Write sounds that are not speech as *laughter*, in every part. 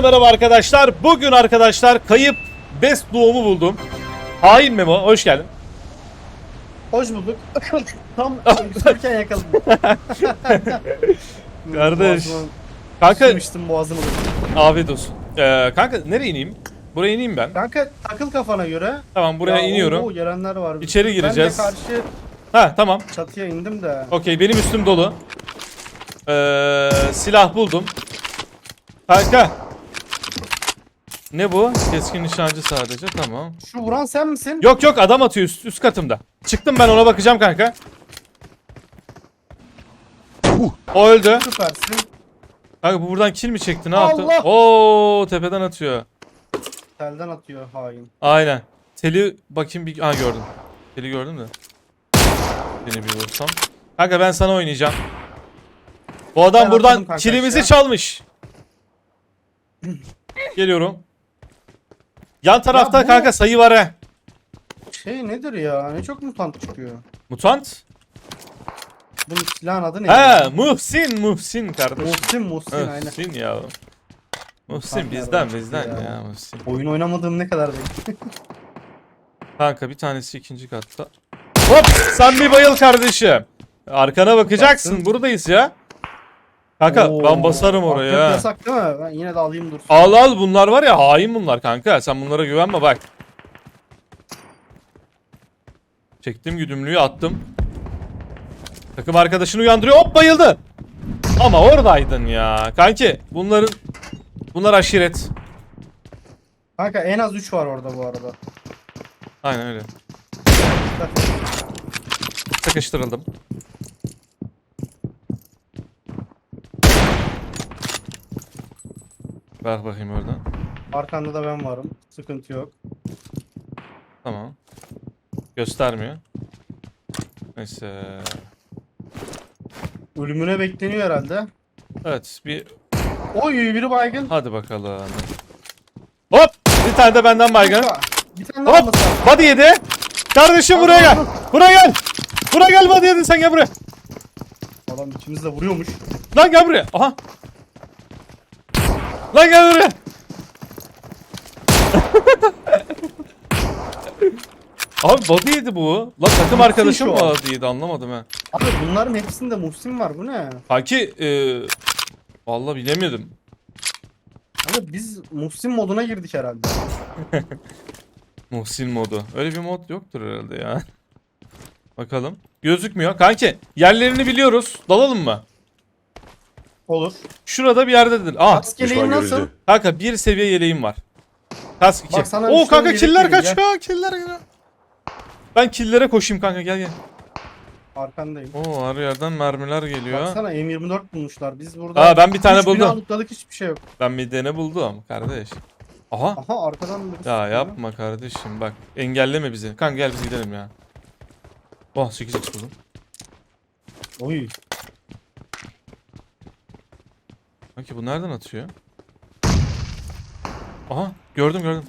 Herkese merhaba arkadaşlar. Bugün arkadaşlar kayıp best doğumu buldum. Hain Memo hoş geldin. Hoş bulduk. *laughs* Tam yükselirken yakaladım. *laughs* Kardeş. Boğazıma Kanka Sıkmıştım boğazımı. afiyet olsun. Ee, kanka nereye ineyim? Buraya ineyim ben. Kanka takıl kafana göre. Tamam buraya Ya, iniyorum. oo, gelenler var. İçeri gireceğiz. Ben de karşı Ha tamam. çatıya indim de. Okey benim üstüm dolu. Ee, silah buldum. Kanka. Ne bu? Keskin nişancı sadece tamam. Şu vuran sen misin? Yok yok adam atıyor üst, üst katımda. Çıktım ben ona bakacağım kanka. O öldü. Süpersin. Kanka bu buradan kill mi çekti ne Allah! yaptı? Oo tepeden atıyor. Telden atıyor hain. Aynen. Teli bakayım bir... Ha gördüm. Teli gördüm de. Beni bir vursam. Kanka ben sana oynayacağım. Bu adam Ben buradan atladım kanka kilimizi aşağı. çalmış. *clears throat* Geliyorum. Yan tarafta bu- kanka sayı var he. Şey nedir ya? Ne çok mutant çıkıyor. Mutant? Bunun silahın adı ne? He Muhsin Muhsin kardeşim. Muhsin Muhsin aynen. Muhsin ya. Muhsin Mutant bizden ya, bizden ya. ya Muhsin. Oyun oynamadığım ne kadar belli. Kanka bir tanesi ikinci katta. Hop sen bir bayıl kardeşim. Arkana bakacaksın buradayız ya. Kanka Oo, ben basarım oraya. yok ha. Yasak değil mi? Ben yine de alayım dursun. Al al bunlar var ya hain bunlar kanka. Sen bunlara güvenme bak. Çektim güdümlüğü attım. Takım arkadaşını uyandırıyor. Hop bayıldı. Ama oradaydın ya. Kanki bunların bunlar aşiret. Kanka en az 3 var orada bu arada. Aynen öyle. Sıkıştırıldım. Bak bakayım oradan. Arkanda da ben varım. Sıkıntı yok. Tamam. Göstermiyor. Neyse. Ölümüne bekleniyor herhalde. Evet bir Oy biri baygın. hadi bakalım. Hop! Bir tane de benden baygın. Bir tane daha Hop! lazım. Body yedi. Kardeşim buraya gel. Buraya gel. Buraya gel body yedin sen gel buraya. Adam ikimiz de vuruyormuş. Lan gel buraya. Aha. Lan gel buraya. Abi body yedi bu. Lan takım arkadaşım mı şu an. body yedi anlamadım ha. Abi bunların hepsinde Muhsin var bu ne? Kanki eee Vallahi bilemedim. Abi biz Muhsin moduna girdik herhalde. *laughs* Muhsin modu. Öyle bir mod yoktur herhalde ya. Bakalım. Gözükmüyor. Kanki yerlerini biliyoruz. Dalalım mı? Olur. Şurada bir yerdedir. Aa. Kask yeleğin nasıl? Kanka bir seviye yeleğim var. Kask 2. Bak sana bir Oo şey kanka yelek killer vereyim, kaç killer gel. Ben killere koşayım kanka gel gel. Arkandayım. Oo her yerden mermiler geliyor. Baksana M24 bulmuşlar. Biz burada Aa ben bir tane üç bina buldum. lootladık hiçbir şey yok. Ben bir tane buldum kardeş. Aha. Aha arkadan birisi. Ya sıkıyor. yapma kardeşim bak engelleme bizi. Kanka gel biz gidelim ya. Oh 8x buldum. Oy. Kanki bu nereden atıyor? Aha gördüm gördüm.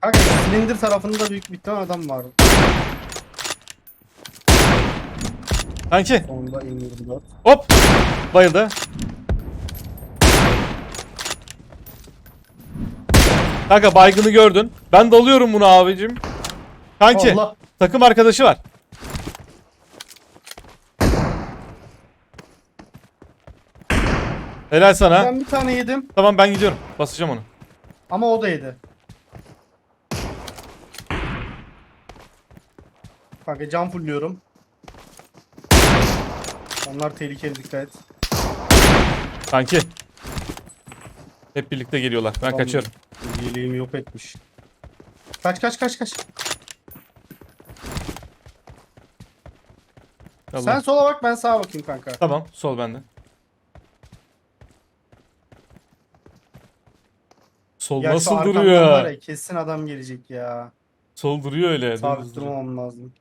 Kanka silindir tarafında büyük bir tane adam var. Kanki Onda M24. hop bayıldı. Kanka baygını gördün. Ben dalıyorum bunu abicim. Kanki Allah. takım arkadaşı var. Helal sana. Ben bir tane yedim Tamam ben gidiyorum. Basacağım onu. ama o da yedi. Kanka cam fullüyorum. Onlar tehlikeli dikkat et. Kanki. Hep birlikte geliyorlar. Ben Tamam. kaçıyorum. Yeleğimi yok etmiş. Kaç kaç kaç kaç. Allah. Sen sola bak ben sağa bakayım kanka. Tamam sol bende. Sol Ya şu nasıl arkamdan duruyor? ya, kesin adam gelecek ya. Sol duruyor öyle. Sabit dümdüz duruyor. durmamam lazım.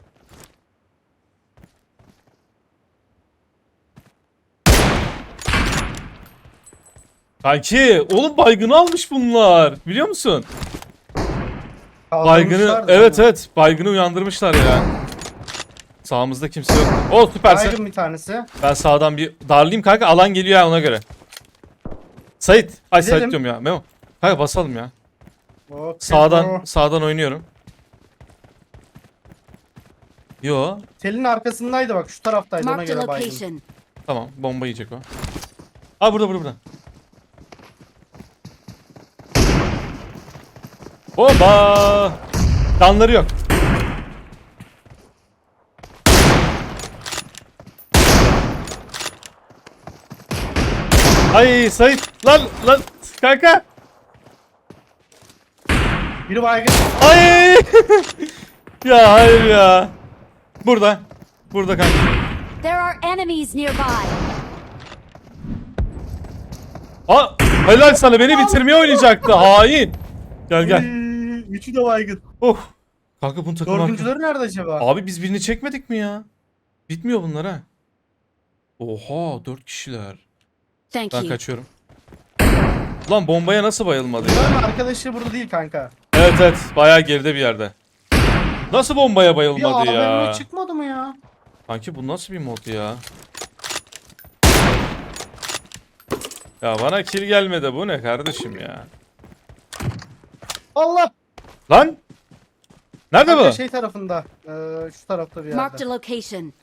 Kanki oğlum baygını almış bunlar. Biliyor musun? Baygını Kaldırmışlar da evet evet baygını uyandırmışlar ya. Sağımızda kimse yok. O süpersin. Baygın bir tanesi. Ben sağdan bir darlayayım kanka alan geliyor ya ona göre. Sait. Ay Sait Gidelim. diyorum ya. Memo. Kanka basalım ya. Okey, Sağdan sağdan oynuyorum. Yo. Telin arkasındaydı bak şu taraftaydı ona Marked a göre baydım. location. Tamam bomba yiyecek o. Aa burada burada burada. Oba! Kanları yok. Ay Sait lan lan kanka. Biri baygın. Ay! *laughs* ya hayır ya. Burada. Burada kanka. There are enemies nearby. Aa, helal sana beni bitirmeye oynayacaktı *laughs* hain. Gel gel. Üçü de baygın. Oh. Kanka bunun takım Dördüncüleri nerede acaba? Abi biz birini çekmedik mi ya? Bitmiyor bunlar ha. Oha dört kişiler. Thank Ben you. kaçıyorum. Lan bombaya nasıl bayılmadı ya? Arkadaşı burada değil kanka. Evet evet bayağı geride bir yerde. Nasıl bombaya bayılmadı ya? AVM çıkmadı mı ya? Kanki bu nasıl bir mod ya? Ya bana kill gelmedi bu ne kardeşim ya? Allah! Lan! Nerede Kanka bu? şey tarafında. Ee, şu tarafta bir Marked yerde. a location.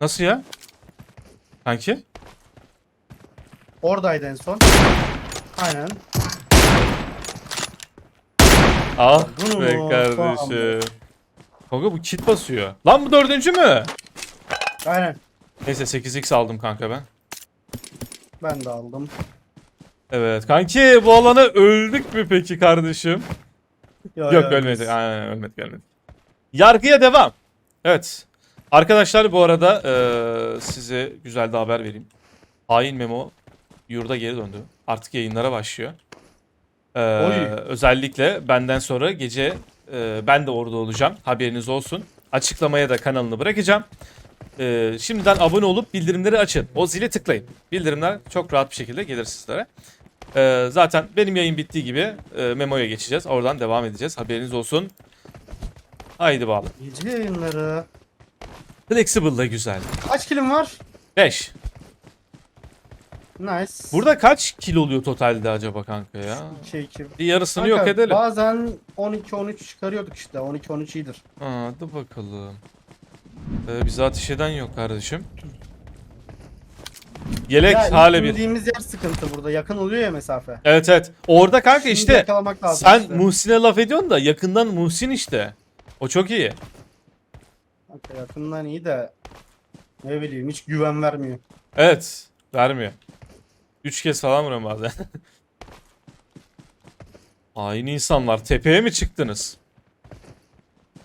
Nasıl ya? Kanki? Oradaydı en son. Aynen. Ah Bunu be mu? kardeşim. Kanka bu kit basıyor. Lan bu dördüncü mü? Aynen. Neyse 8x aldım kanka ben. Ben de aldım. Evet kanki bu alana öldük mü peki kardeşim? Yo, Yok yo, ölmedik. Aynen ölmedik ölmedik. Yargıya devam. Evet. Arkadaşlar bu arada eee, size güzel de haber vereyim. Hain Memo yurda geri döndü. Artık yayınlara başlıyor. Oy. özellikle benden sonra gece eee, ben de orada olacağım. Haberiniz olsun. Açıklamaya da kanalını bırakacağım. Eee, şimdiden abone olup bildirimleri açın. O zili tıklayın. Bildirimler çok rahat bir şekilde gelir sizlere. Eee, zaten benim yayın bittiği gibi eee, Memo'ya geçeceğiz. Oradan devam edeceğiz. Haberiniz olsun. Haydi bağlı. Gece yayınları. Flexible da güzel. Kaç kilim var? 5. Nice. Burada kaç kilo oluyor totalde acaba kanka ya? 2 2. Bir yarısını yok edelim. Bazen 12-13 çıkarıyorduk işte. 12-13 iyidir. Aa, hadi bakalım. Ee, bize ateş eden yok kardeşim. Yelek Ya hale bir. indiğimiz yer sıkıntı burada. Yakın oluyor ya mesafe. Evet evet. Orada kanka Şimdi işte yakalamak lazım sen işte. Muhsin'e laf ediyorsun da yakından Muhsin işte. O çok iyi. Kanka yakından iyi de ne bileyim hiç güven vermiyor. Evet. Vermiyor. Üç kez falan vuruyorum bazen. *laughs* Aynı insanlar. Tepeye mi çıktınız?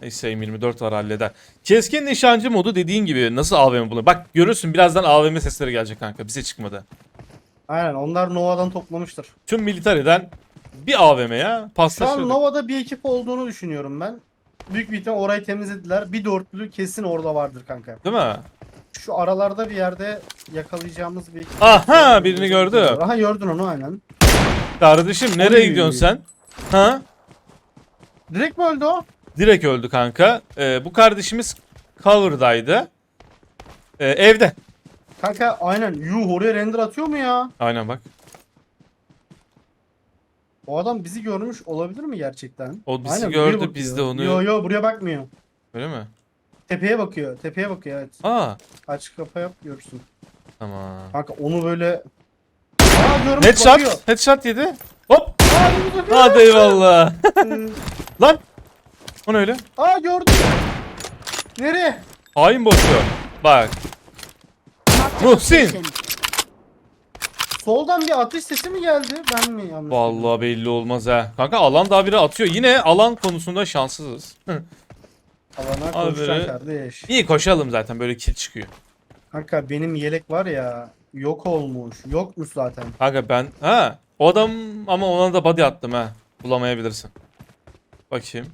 Neyse M24 var halleder. Keskin nişancı modu dediğin gibi nasıl AVM buluyor? Bak görürsün birazdan AVM sesleri gelecek kanka. Bize çıkmadı. Aynen onlar Nova'dan toplamıştır. Tüm militeriden bir AVM ya. Şu an Paslaşıyorduk. Nova'da bir ekip olduğunu düşünüyorum ben. Büyük bir ihtimal orayı temizlediler. Bir dörtlü kesin orada vardır kanka. Değil mi? Şu aralarda bir yerde yakalayacağımız bir. Aha birini gördüm. Aha gördün onu aynen. Kardeşim nereye Oy. gidiyorsun sen? Ha? Direkt mi öldü o? Direkt öldü kanka. Ee, bu kardeşimiz cover'daydı. Ee, evde. Kanka aynen. Yuh oraya render atıyor mu ya? Aynen bak. O adam bizi görmüş olabilir mi gerçekten? O bizi Aynen, gördü, buraya biz bakıyor. de onu- Yo yo buraya bakmıyor. Öyle mi? Tepeye bakıyor. Tepeye bakıyor evet. Aa. Aç kapa yap görürsün. Tamam. Kanka onu böyle... Aa Headshot. bakıyor. Headshot yedi. Hop. Aa bakıyor. Hadi eyvallah. *laughs* Lan. O ne öyle? Aa gördüm. Nereye? Hain boşu. Bak. Muhsin. Soldan bir atış sesi mi geldi? Ben mi yanlış? Vallahi belli olmaz ha. Kanka alan daha biri atıyor. Yine alan konusunda şanssızız. Alana Abi koşacaksın böyle- kardeş. İyi koşalım zaten böyle kill çıkıyor. Kanka benim yelek var ya yok olmuş. Yokmuş zaten. Kanka ben ha o adam ama ona da body attım ha. Bulamayabilirsin. Bakayım.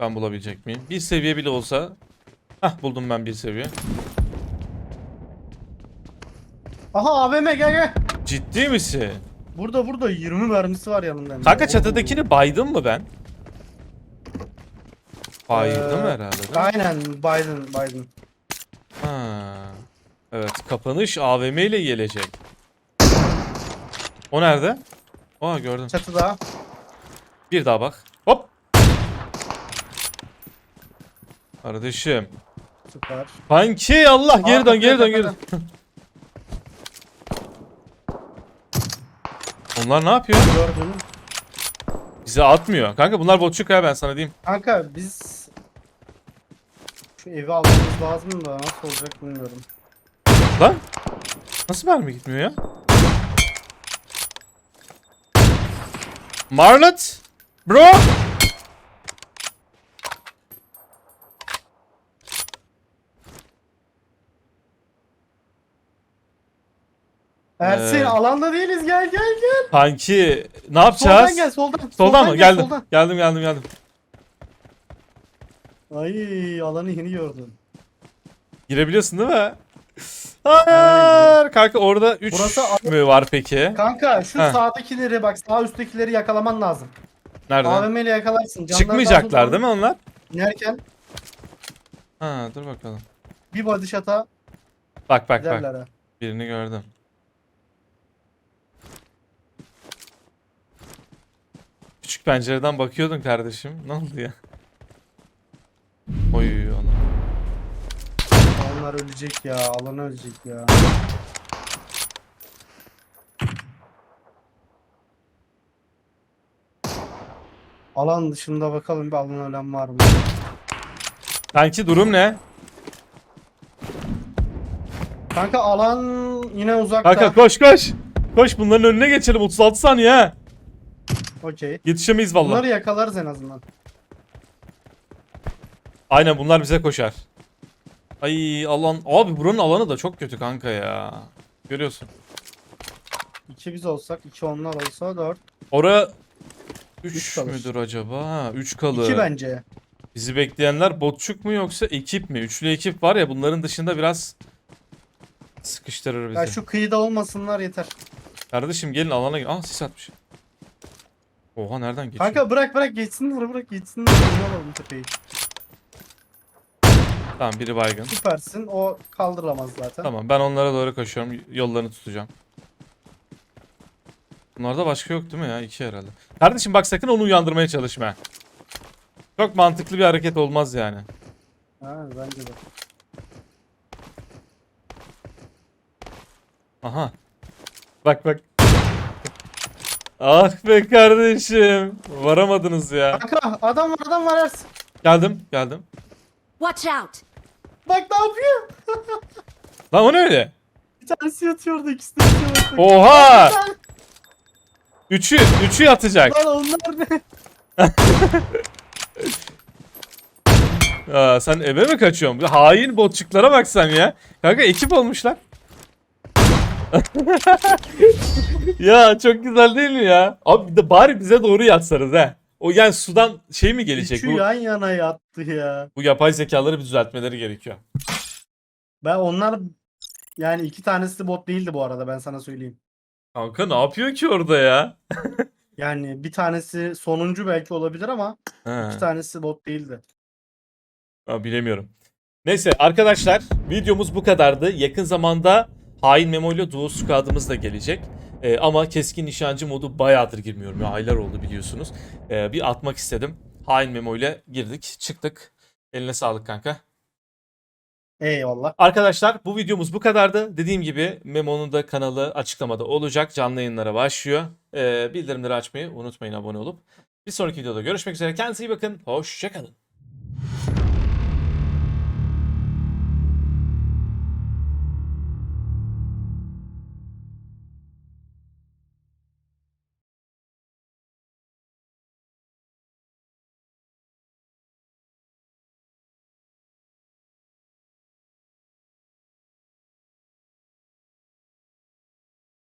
Ben bulabilecek miyim? Bir seviye bile olsa. Hah buldum ben bir seviye. Aha AVM gel gel. Ciddi misin? Burada burada 20 mermisi var yanında. Kanka çatıdakini baydım mı ben? Baydım Ee, herhalde. değil mi? Aynen Biden Biden. Ha. Evet kapanış AVM ile gelecek. O nerede? Aa gördüm. Çatıda. Bir daha bak. Hop. Kardeşim. Süper. Kanki Allah geri Aa, dön geri dön geri dön. *laughs* Onlar ne yapıyor? Gördün. Bize atmıyor. Kanka bunlar botçuk ya ben sana diyeyim. Kanka biz şu evi almamız lazım da nasıl olacak bilmiyorum. Lan. Nasıl mermi gitmiyor ya? Marlet. Bro. Ersin Ee, alanda değiliz gel gel gel. Kanki ne yapacağız? Soldan gel soldan. Soldan mı? gel, Geldim. soldan. Geldim geldim geldim. Ay alanı yeni gördüm. Girebiliyorsun değil mi? Hayır. Kanka orada 3 Burası al- mü var peki? Kanka şu Heh. sağdakileri bak sağ üsttekileri yakalaman lazım. Nerede? AVM ile yakalarsın. Canları Çıkmayacaklar değil mi onlar? İnerken Ha dur bakalım. bir body shot'a Bak bak bak. giderler ha. Birini gördüm. Pencereden bakıyordun kardeşim. Ne oldu ya? Oy Allah. Onlar ölecek ya. Alan ölecek ya. Alan dışında bakalım bir alan ölen var mı? Kanki durum ne? Kanka alan yine uzakta. Kanka koş koş. Koş bunların önüne geçelim 36 saniye ha. Okey. Yetişemeyiz vallahi. Bunları yakalarız en azından. Aynen bunlar bize koşar. Ay alan. Abi buranın alanı da çok kötü kanka ya. Görüyorsun. İki biz olsak, iki onlar olsa dört. Ora Üç 3 kalır. müdür acaba? Ha 3 kalır. İki bence. Bizi bekleyenler botçuk mu yoksa ekip mi? Üçlü ekip var ya bunların dışında biraz sıkıştırır bizi. Ya şu kıyıda olmasınlar yeter. Kardeşim gelin alana gel. Aa sis atmış. Oha nereden geçiyor? Kanka bırak bırak geçsinler bırak geçsinler. Oyunu alalım tepeyi. Tamam biri baygın. Süpersin. O kaldıramaz zaten. Tamam ben onlara doğru koşuyorum. Yollarını tutacağım. Bunlarda başka yok değil mi ya? İki herhalde. Kardeşim bak sakın onu uyandırmaya çalışma. Çok mantıklı bir hareket olmaz yani. Ha bence de. Aha. Bak bak. Ah be kardeşim. Varamadınız ya. Kanka adam var adam var Ersin. Geldim geldim. Watch out! Bak ne yapıyor? *laughs* Lan o ne öyle? Bir tanesi yatıyordu ikisi de yatıyor. Oha! Üçü, üçü yatacak. Lan onlar ne? *laughs* Aa, sen eve mi kaçıyorsun? Hain botçuklara bak sen ya. Kanka ekip olmuşlar. Ya çok güzel değil mi ya? Abi bir de bari bize doğru yatsanız ha. O yani sudan şey mi gelecek? Üçü Bu, yan yana yattı ya. bu yapay zekaları bir düzeltmeleri gerekiyor. Ben onlar yani iki tanesi bot değildi bu arada ben sana söyleyeyim. Kanka ne yapıyor ki orada ya? *laughs* Yani bir tanesi sonuncu belki olabilir ama Ha. iki tanesi bot değildi. Ha, bilemiyorum. Neyse arkadaşlar videomuz bu kadardı. Yakın zamanda Hain Memo ile Duo Squad'ımız da gelecek. Ee, ama keskin nişancı modu bayağıdır girmiyorum ya aylar oldu biliyorsunuz. Ee, bir atmak istedim. Hain Memo ile girdik çıktık. Eline sağlık kanka. Eyvallah. Arkadaşlar bu videomuz bu kadardı. Dediğim gibi Memo'nun da kanalı açıklamada olacak. Canlı yayınlara başlıyor. Ee, bildirimleri açmayı unutmayın abone olup. Bir sonraki videoda görüşmek üzere. Kendinize iyi bakın. Hoşçakalın.